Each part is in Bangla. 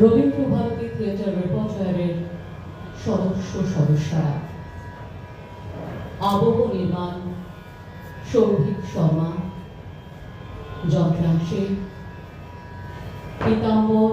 রবীন্দ্রভারতী থিয়েটার রেপোর্টারের সদস্য সদস্যরা আবহ নির্মাণ সৌভিক শর্মা যন্ত্রাংশে। পীতাম্বর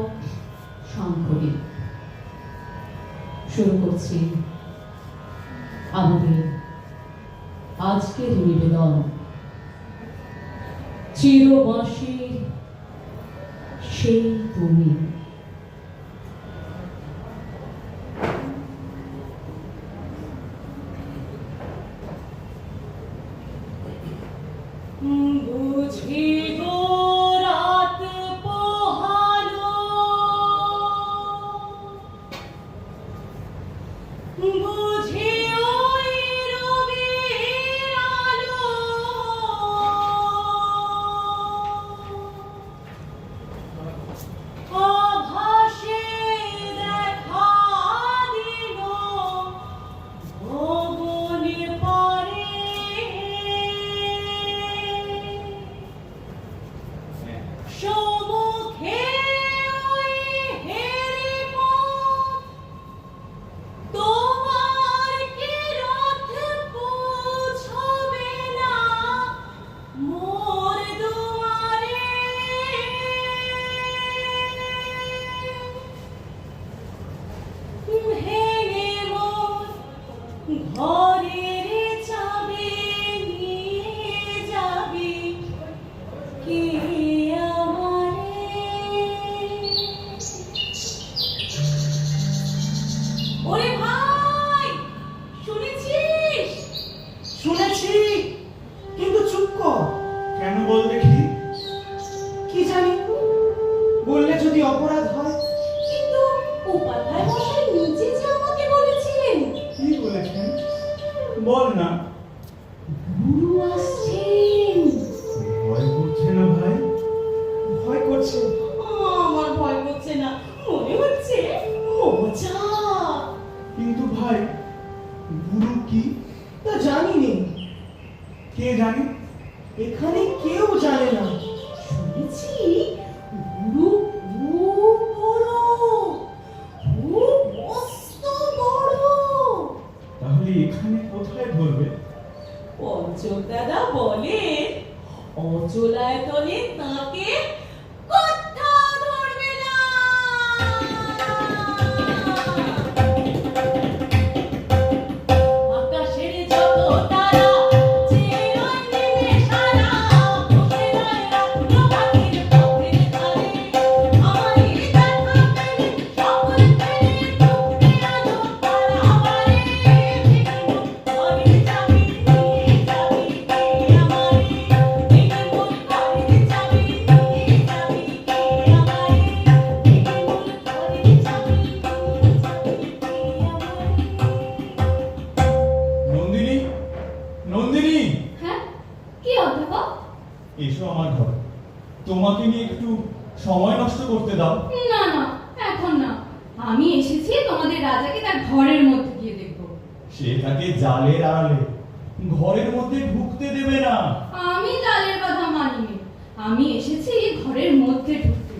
আমি এসেছি ঘরের মধ্যে ঢুকতে।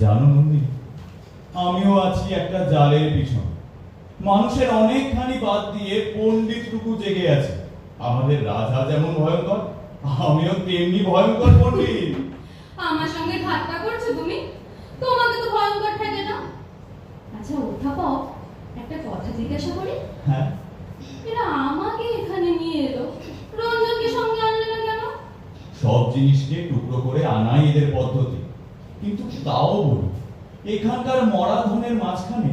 জানো নন্দিনী আমিও আছি একটা জালের পিছন। মানুষের অনেকখানি বাদ দিয়ে পণ্ডিত টুকু জেগে আছে। আমাদের রাজা যেমন ভয়ঙ্কর আমিও তেমনি ভয়ঙ্কর পণ্ডিত। আমার সঙ্গে ঠাট্টা করছ তুমি? তোমাকে তো ভয়ঙ্কর ঠেকে না আচ্ছা অধ্যাপক একটা কথা জিজ্ঞাসা করি? হ্যাঁ। এরা আমাকে এখানে নিয়ে এলো। রঞ্জনকে সঙ্গে সব জিনিসকে টুকরো করে আনাই এদের পদ্ধতি। কিন্তু তাও বলি এখানকার মরা ধনের মাঝখানে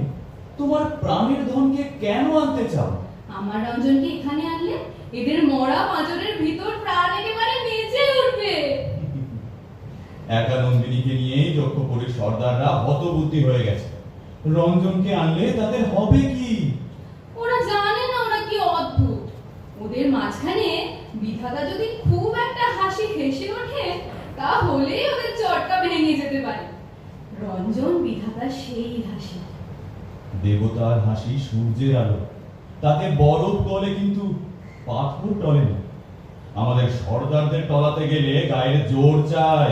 তোমার প্রাণের ধনকে কেন আনতে চাও? আমার রঞ্জনকে এখানে আনলে এদের মরা পাঁজরের ভিতর প্রাণ একেবারে নিচে উঠবে। একা নন্দিনীকে নিয়ে করে সর্দাররা হতবুদ্ধি হয়ে গেছে। রঞ্জনকে আনলে তাদের হবে কি? মাঝখানে বিধাতা যদি খুব একটা হাসি হেসে ওঠে তাহলে ওদের চটকা ভেঙে যেতে পারে। রঞ্জন বিধাতা সেই হাসি। দেবতার হাসি সূর্যের আলো। তাতে বরফ গলে কিন্তু পাথর টলে না। আমাদের সর্দারদের টলাতে গেলে গায়ের জোর চাই।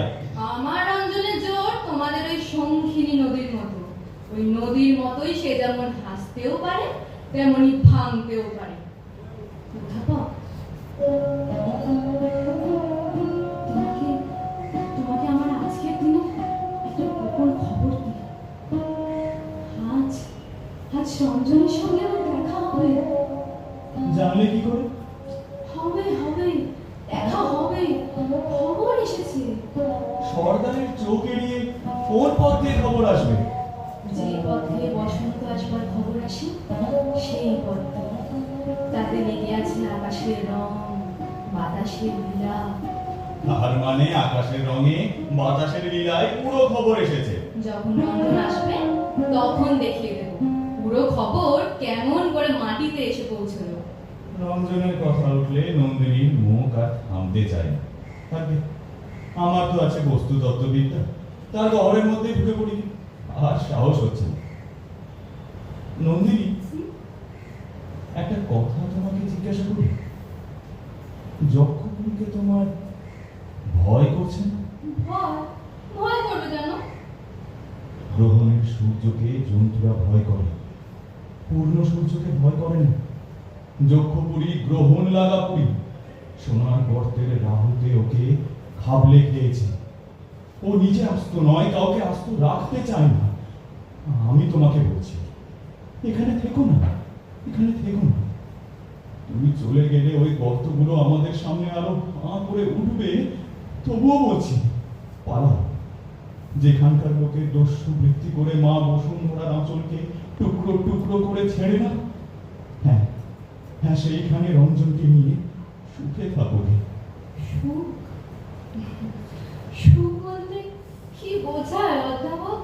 আমার রঞ্জনের জোর তোমাদের ওই সংখিনী নদীর মতো। ওই নদীর মতোই সে যেমন হাসতেও পারে তেমনি ভাঙতেও পারে অধ্যাপক তোমাকে তোমাকে আমার আজকের দিনে একটা গোপন খবর দিই আজ আজ রঞ্জনের সঙ্গে আমার দেখা হবে। জানলে কি করে? হবে হবে দেখা হবে। খবর এসেছে। সর্দারের চোখ এড়িয়ে কোন পথ দিয়ে খবর আসবে? যে পথে বসন্ত আসবার খবর আসে সেই পথ। তাতে লেগে আছে আকাশের রং। বাতাসের লীলা। তার মানে আকাশের রঙে বাতাসের লীলায় পুরো খবর এসেছে। যখন রঞ্জন আসবে তখন দেখিয়ে দেব। পুরো খবর কেমন করে মাটিতে এসে পৌঁছলো। রঞ্জনের কথা উঠলে নন্দিনীর মুখ আর থামতে চায় না। থাকবে। আমার তো আছে বস্তু তত্ত্ববিদ্যা। তার ঘরের মধ্যে ঢুকে পড়ি। আর সাহস হচ্ছে না। নন্দিনী একটা কথা তোমাকে জিজ্ঞাসা করি? যক্ষপুরীকে তোমার ভয় করছে না? ভয়? ভয় করবে কেন? গ্রহণের সূর্যকে জন্তুরা ভয় করে। পূর্ণ সূর্যকে ভয় করে না। যক্ষপুরী গ্রহণ লাগা পুরী সোনার গর্তের রাহুতে ওকে খাবলে খেয়েছে। ও নিজে আস্ত নয় কাউকে আস্ত রাখতে চায় না। আমি তোমাকে বলছি এখানে থেকো না এখানে থেকো না। তুমি চলে গেলে ওই গর্তগুলো আমাদের সামনে আরও হাঁ করে উঠবে, তবুও বলছি, পালা। যেখানকার লোকের দস্যু বৃত্তি করে মা বসুন্ধরার আঁচলকে টুকরো টুকরো করে ছেড়ে না। হ্যাঁ হ্যাঁ সেইখানে রঞ্জনকে নিয়ে সুখে থাকবে। সুখ? সুখ বলতে কি বোঝায়, অধ্যাপক?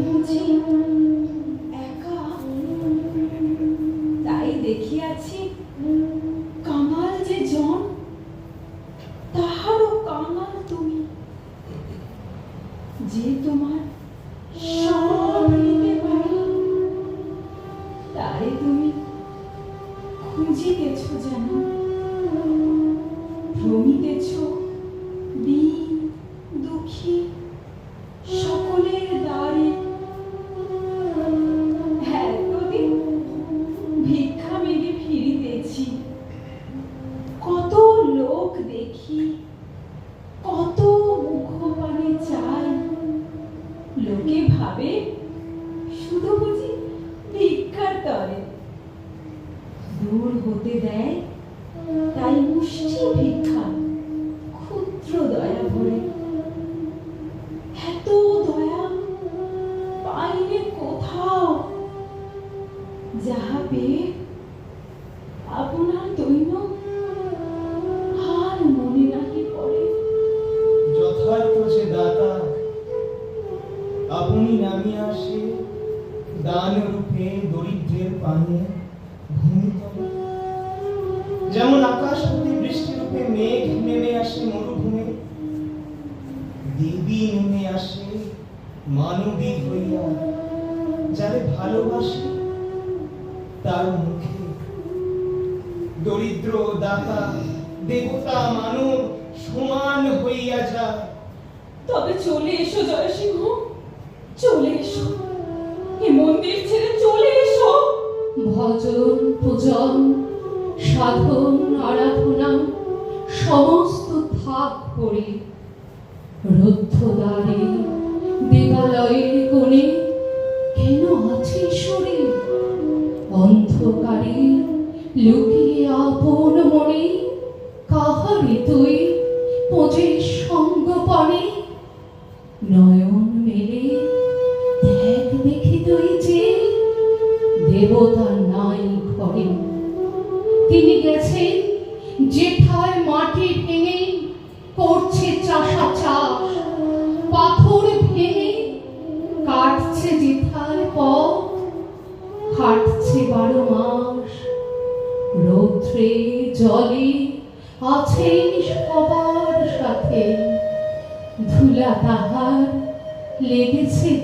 তুমি বুঝি holy সাধন আরাধনা সমস্ত থাক করে দেবালয়ের কোণে কেন আছে সরে অন্ধকারে লুকিয়ে আপন মনে কাহারে তুই পঁচিশ সঙ্গ পানে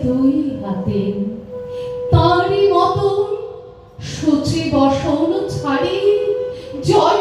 দুই হাতে। তারই মতন সচি বসন ছাড়ি জয়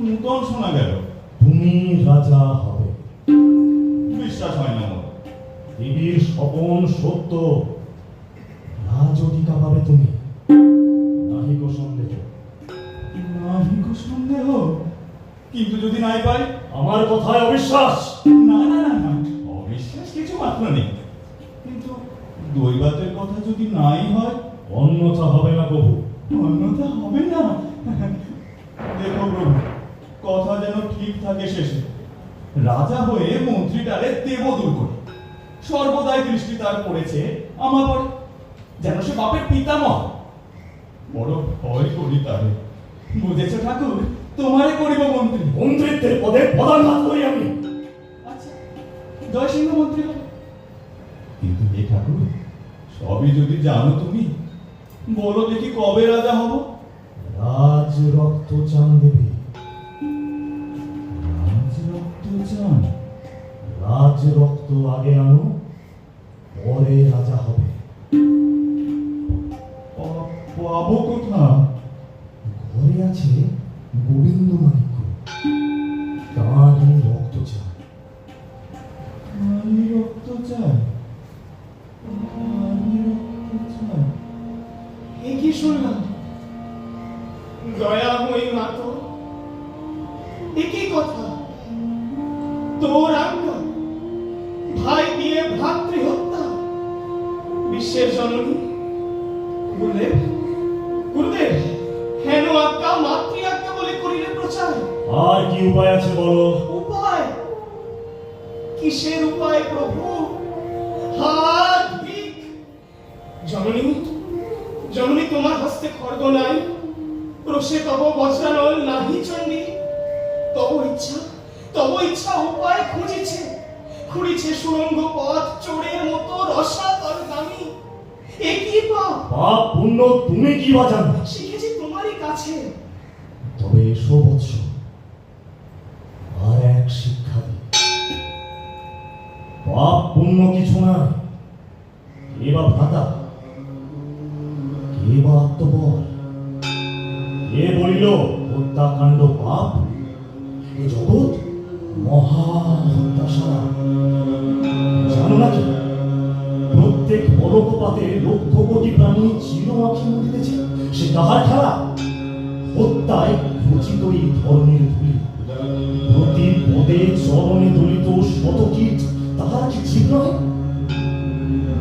নূতন শোনা গেল তুমি রাজা হবে। বিশ্বাস হয় না আমার দেবীর স্বপন সত্য রাজটিকা পাবে তুমি। নাহিক সন্দেহ? কিন্তু যদি নাই পাই আমার কথায় অবিশ্বাস। না না না না। অবিশ্বাস কিছু মাত্র নেই। কিন্তু দৈবাতের কথা যদি নাই হয় অন্যথা হবে না প্রভু। অন্যথা হবে না? দেখো প্রভু কথা যেন ঠিক থাকে শেষে। রাজা হয়ে মন্ত্রীটারে দেব দূর করে। সর্বদাই দৃষ্টি তার পড়েছে আমার পরে যেন সে বাপের পিতামহ। বড় ভয় করি তারে। বুঝেছ ঠাকুর তোমারে করিব মন্ত্রী। মন্ত্রিত্বের পদে পদাঘাত করি আমি। আচ্ছা জয় সিংহ মন্ত্রী হবে কিন্তু হে ঠাকুর সবই যদি জানো তুমি বলো দেখি কবে রাজা হব। রাজ রক্ত চান দেবে। চান রাজ রক্ত আগে আনো পরে রাজা হবে। পাবো কোথা ঘরে আছে গোবিন্দ মানিক্য জননী জননী তোমার হস্তে খড়গ নাই রোষে তব বজ্রানল নাহি চণ্ডী। তব ইচ্ছা তব ইচ্ছা উপায় খুঁজিছে খুঁড়িছে সুরঙ্গ পথ চোরের মতো রসাতল দামি। একই পাপ? পাপ পুণ্য তুমি কি বা জানো? শিখেছি তোমারই কাছে। তবে এসো বৎস আর এক শিক্ষা পাপ পুণ্য কিছু না চরণে দলিত শতকীট তাহার কি ঠিক নয়?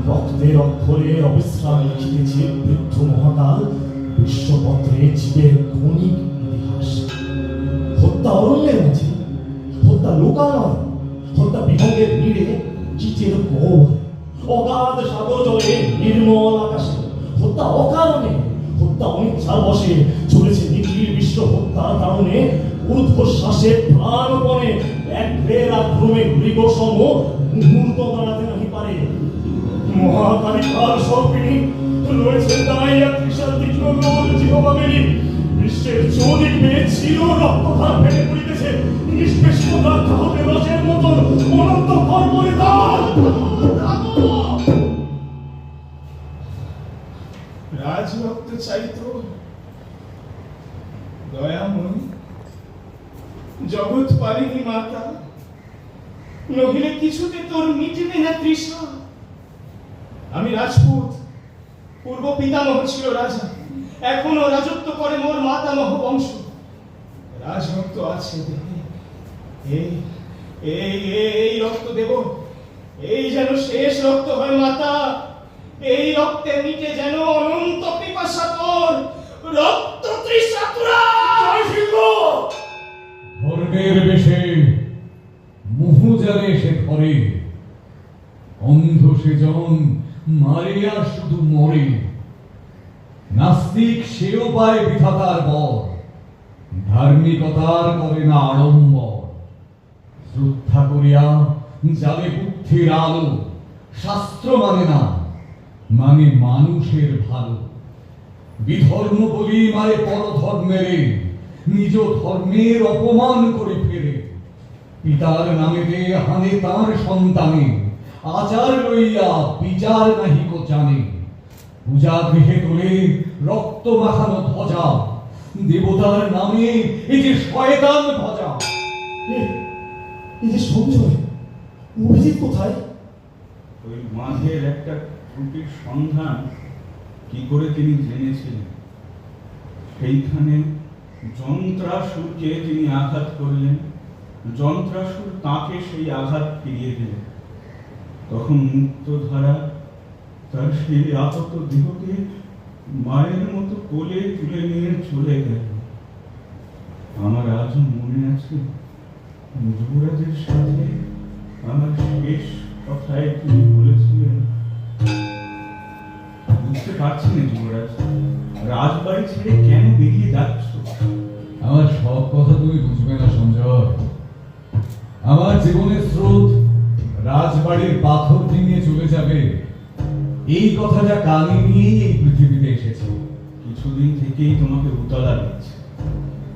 রক্তের অক্ষরে অবিশ্রাম লিখিতেছে বৃদ্ধ মহাকাল, বিশ্বপত্রে জীবের ক্ষণিক ইতিহাস। হত্যা অরণ্যের মাঝে, হত্যা লোকালয়, হত্যা বিভাগের নীড়ে কীটের গৌর অগাধ সাগর জলে নির্মল আকাশে, হত্যা অকারণে, হত্যা অনিচ্ছার বসে চলেছে নিখিল বিশ্ব হত্যার কারণে ঊর্ধ্বশ্বাসে প্রাণপণে ব্যাঘ্রের আক্রমে মৃগসম মুহূর্ত দাঁড়াতে নাহি পারে। মহাকালী কাল সর্পিণী, রয়েছে এক বিশাল তীক্ষ্ণ লোল জিহবা বিশ্বের চৌদিক চির রক্তধার ফেলে পড়িতেছে। নিষ্পেষিত রাখা হতে রসের মতন অনন্ত কর্মরে দান রাজরক্ত চাইত দয়াময়ী জগৎ পারিনি মাতা। নহিলে কিছুতে তোর মিটিবে না তৃষ্ণা। আমি রাজপুত। পূর্ব পিতামহ ছিল রাজা। এখনও রাজত্ব করে মোর মাতামহ বংশ। রাজরক্ত আছে এই, এই- এই রক্ত দেব। এই যেন শেষ রক্ত হয় মাতা। এই রক্তে মিটে যেন অনন্ত পিপাসা তোর। রক্ত ধরে অন্ধ সেজন মারিয়া শুধু মরে, নাস্তিক সেও পায় বিধাতার বর, ধার্মিকতার করে না আড়ম্বর। শ্রদ্ধা করিয়া যাবে বুদ্ধির আলো, শাস্ত্র মানে না মানে মানুষের ভালো। বিধর্ম বলি মারে পরধর্মেরে নিজ ধর্মের অপমান করে ফেরে। পিতার নামেতে হানে তার সন্তানে আচার লইয়া বিচার নাহিক জানে। পূজা গৃহে তোলে রক্ত মাখানো ধ্বজা দেবতার নামে এই যে শয়তান ভজা এই যে সঞ্জয় অভিজিৎ কোথায়? ওই মাঝের একটা ত্রুটির সন্ধান কি করে তিনি জেনেছিলেন? সেইখানে যন্ত্রাসুরকে তিনি আঘাত করলেন। যন্ত্রাসুর তাকে সেই আঘাত ফিরিয়ে দিলেন তখন মুক্তধারা তার সেই আহত দেহকে মায়ের মতো কোলে তুলে নিয়ে চলে গেল। আমার আজও মনে আছে যুবরাজের সাথে আমার শেষ কথায় তিনি বলেছিলেন। বুঝতে পারছি না যুবরাজ, রাজবাড়ি ছেড়ে কেন বেরিয়ে যাচ্ছ? আমার সব কথা তুমি বুঝবে না, সঞ্জয়। আমার জীবনের স্রোত রাজবাড়ির পাথর ভেঙে চলে যাবে। এই কথাটা কানে নিয়েই এই পৃথিবীতে এসেছে। কিছুদিন থেকেই তোমাকে উতলা দিচ্ছে।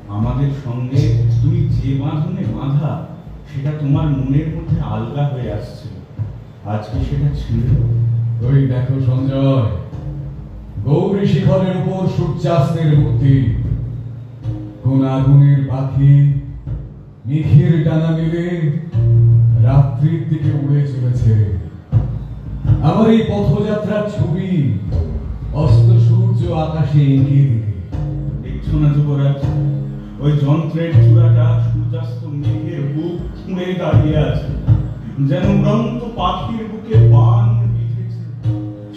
আমাদের সঙ্গে তুমি যে বাঁধনে বাঁধা সেটা তোমার মনের মধ্যে আলগা হয়ে আসছিল আজকে সেটা ছিল। ওই দেখো সঞ্জয় গৌরী শিখরের উপর সূর্যাস্তের মূর্তি। কোন আগুনের পাখি মেঘের ডানা মেলে রাত্রির দিকে উড়ে চলেছে। আমার এই পথযাত্রার ছবি, অস্ত সূর্য আকাশে এঁকে দিলে। দেখছ না যুবরাজ? ওই যন্ত্রের চূড়াটা সূর্যাস্ত মেঘের বুক ফুঁড়ে দাঁড়িয়ে আছে। যেন উড়ন্ত পাখির বুকে বান বিঁধেছে।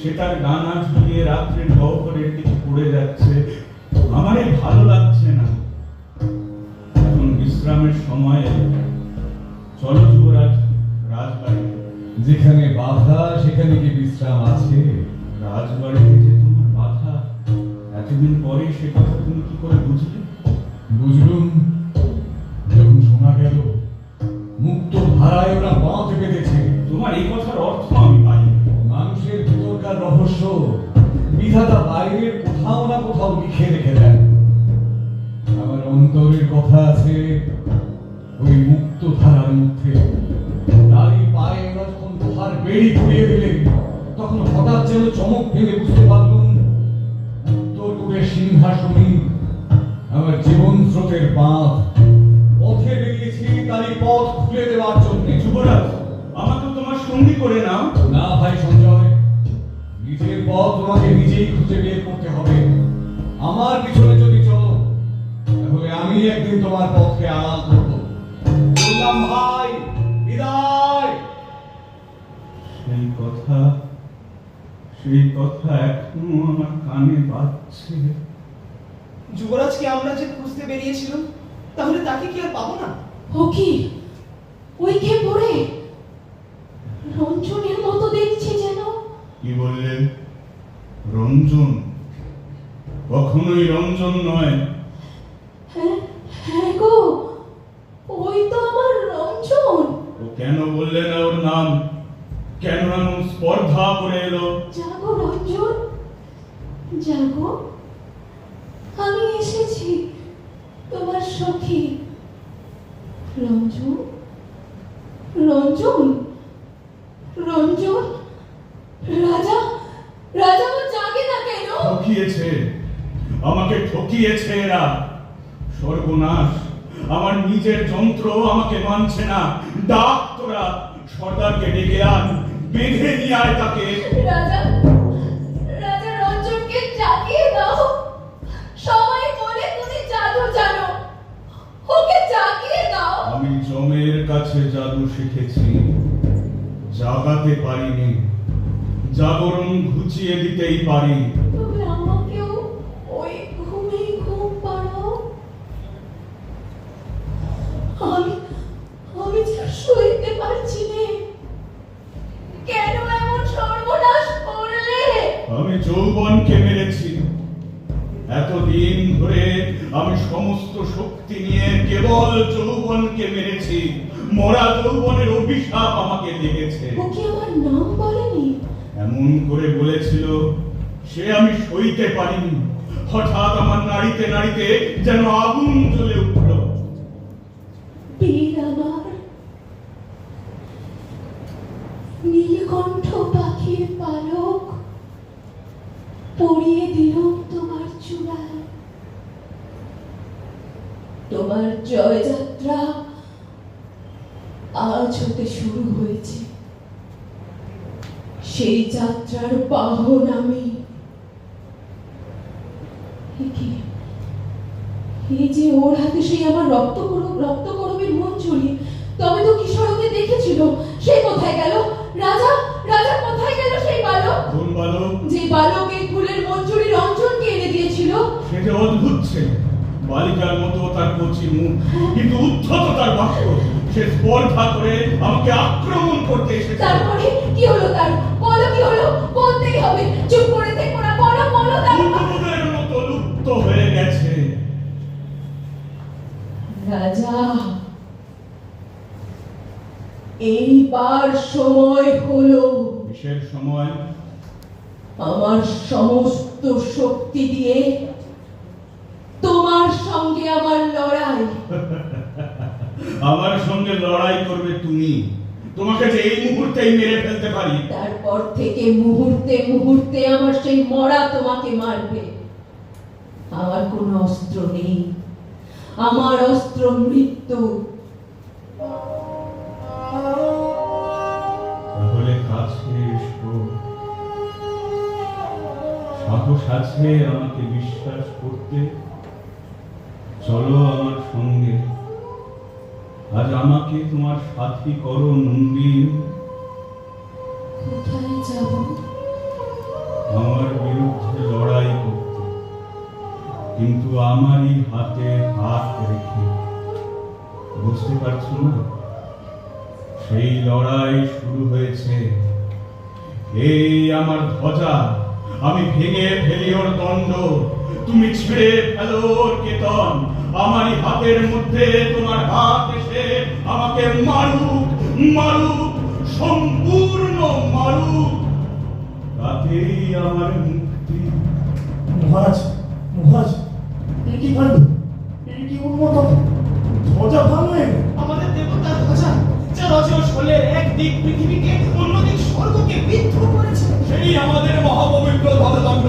সে তার ডানা ঝুলিয়ে রাত্রের গহ্বরের দিকে পড়ে যাচ্ছে। আমারে ভালো লাগছে না। বিশ্রামের সময় চলো যুবরাজ রাজবাড়ি। যেখানে বাধা সেখানে কি বিশ্রাম আছে? রাজবাড়িতে যে তোমার বাধা এতদিন পরে সে কথা তুমি কি করে বুঝলে? বুঝলুম। যখন শোনা গেল মুক্ত ধারায় ওরা বাঁধ বেঁধেছে। তোমার এই কথার অর্থ আমি পাই মানুষের ভিতরকার রহস্য বিধাতা বাইরের কোথাও না কোথাও লিখে রেখে দেন। আমার অন্তরের কথা আছে ধারার মধ্যে তারই পায়ে যখন লোহার বেড়ি ঘুরিয়ে দিলে তখন হঠাৎ যেন চমক ফেলে বুঝতে পারলুম উত্তরপুরের সিংহাসনী আমার জীবন স্রোতের বাঁধ। পথে বেরিয়েছি তারই পথ খুলে দেওয়ার জন্য। যুবরাজ, আমাকে তোমার সঙ্গী করে নাও। না ভাই সঞ্জয়, নিজের পথ তোমাকে নিজেই খুঁজে বের করতে হবে। আমার পিছনে যদি চলো, তাহলে আমি একদিন তোমার পথকে আড়াল করব। বললাম ভাই বিদায়। সেই কথা সেই কথা এখনও আমার কানে বাজছে। যুবরাজকে আমরা যে খুঁজতে বেরিয়েছিলাম তাহলে তাকে কি আর পাবো না? ও কি ওই কে পড়ে রঞ্জনের মতো দেখছে যেন। কি বললেন রঞ্জন? কখনোই রঞ্জন নয়। হ্যাঁ হ্যাঁ গো ওই তো আমার রঞ্জন। ও কেন বললে না ওর নাম? কেন এমন স্পর্ধা করে এলো? জাগো রঞ্জন। জাগো। আমি এসেছি তোমার সখী। রঞ্জন? রঞ্জন? রঞ্জন? রাজা? রাজা আমার জাগে না কেন? ঠকিয়েছে। আমাকে ঠকিয়েছে এরা। সর্বনাশ। আমার নিজের যন্ত্র আমাকে মানছে না। ডাক তোরা সর্দারকে ডেকে আন বেঁধে নিয়ে আয় তাকে। রাজা রাজা রঞ্জনকে জাগিয়ে দাও। সবাই বলে তুমি জাদু জানো। ওকে জাগিয়ে দাও। আমি জমের কাছে জাদু শিখেছি। জাগাতে পারিনি। জাগরণ ঘুচিয়ে দিতেই পারি তবে আমাকেও ওই ঘুমেই ঘুম পাড়াও আমি আমি যে সইতে পারছি নে কেন এমন সর্বনাশ করলে আমি যৌবনকে মেরেছি? এতদিন ধরে আমি সমস্ত শক্তি নিয়ে কেবল যৌবনকে মেরেছি। মরা যৌবনের অভিশাপ আমাকে লেগেছে। ও কি আমার নাম বলেনি? এমন করে বলেছিল সে আমি সইতে পারিনি। হঠাৎ আমার নাড়িতে নাড়িতে যেন আগুন জ্বলে উঠল বীর আমার নীলকণ্ঠ পাখির পালক পরিয়ে দিলাম তোমার চূড়ায় তোমার জয়যাত্রা আজ হতে শুরু হয়েছে। সেই যাত্রার বাহন আমি। এই যে ওর হাতে সেই আমার রক্ত রক্ত করবের তবে তো কিশোর ওকে দেখেছিল। সে কোথায় গেল? রাজা? রাজা কোথায় গেল সেই বালক? কোন বালক। যে বালক এই ফুলের মঞ্জুরি রঞ্জনকে এনে দিয়েছিল? সে যে অদ্ভুত ছেলে। বালিকার মতো তার কচি মুখ কিন্তু উদ্ধত তার বাক্য। সে স্পর্ধা করে আমাকে আক্রমণ করতে এসেছে। তারপরে কি হলো তার? বলো কি হলো? বলতেই হবে। চুপ করে দেখো না বলো বলো বুদবুদের মতো লুপ্ত হয়ে গেছে। রাজা এইবার সময় হলো। কিসের সময়? আমার সমস্ত শক্তি দিয়ে তোমার সঙ্গে আমার লড়াই। আমার সঙ্গে লড়াই করবে তুমি। তোমাকে যে এই মুহূর্তেই মেরে ফেলতে পারি। তারপর থেকে মুহূর্তে মুহূর্তে আমার সেই মরা তোমাকে মারবে। আমার কোনো অস্ত্র নেই। আমার অস্ত্র মৃত্যু। তাহলে কাছে এসো সাহস আছে আমাকে বিশ্বাস করতে? চলো আমার সঙ্গে। আজ আমাকে তোমার সাথী করো নন্দিন। কোথায় যাব? আমার বিরুদ্ধে লড়াই করতে। কিন্তু আমারই হাতে হাত রেখে। বুঝতে পারছ না? সেই লড়াই শুরু হয়েছে। এই আমার ধ্বজা আমি ভেঙে ফেলি ওর দণ্ড। তুমি ছিঁড়ে ফেলো কেতন। আমারই হাতের মধ্যে তোমার হাত এসে আমাকে মারুক মারুক সম্পূর্ণ মারুক। তাতেই আমার মুক্তি। মহারাজ মহারাজ এই কি কাণ্ড এই কি উন্মত ধ্বজা ভাঙলেন আমাদের দেবতার ধ্বজা যা রজস্বলের এক দিক পৃথিবীকে অন্যদিক স্বর্গকে বিদ্ধ করেছে। সেই আমাদের মহাপবিত্র ধরদণ্ড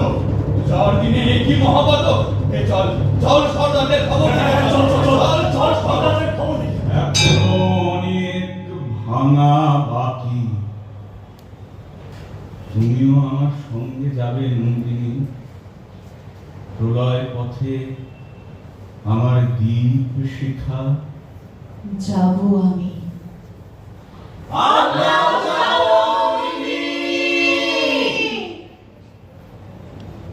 চার দিনে একই মহাপাতক এ চল চল সর্দারদের খবর চল, চল, চল, চল, চল খবর দিই। এখনও অনেক ভাঙা বাকি। তুমিও আমার সঙ্গে যাবে নন্দিনী। প্রলয় পথে আমার দীপ শিখা। যাব আমি।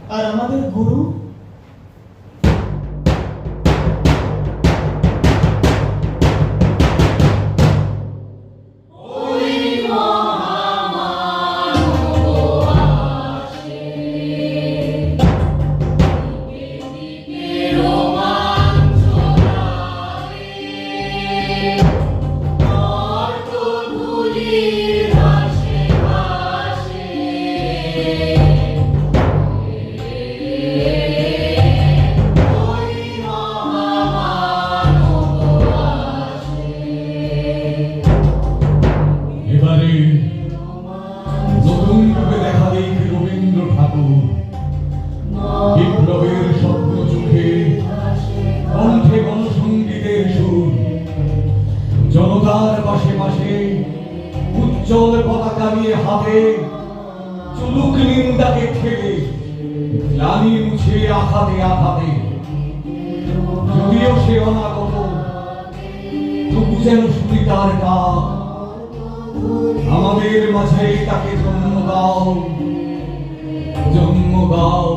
আর আমাদের গুরু আঘাতে আঘাতে যদিও সে অনাগত, তবু যেন শুধু তার আমাদের মাঝে তাকে জন্ম দাও জন্ম দাও।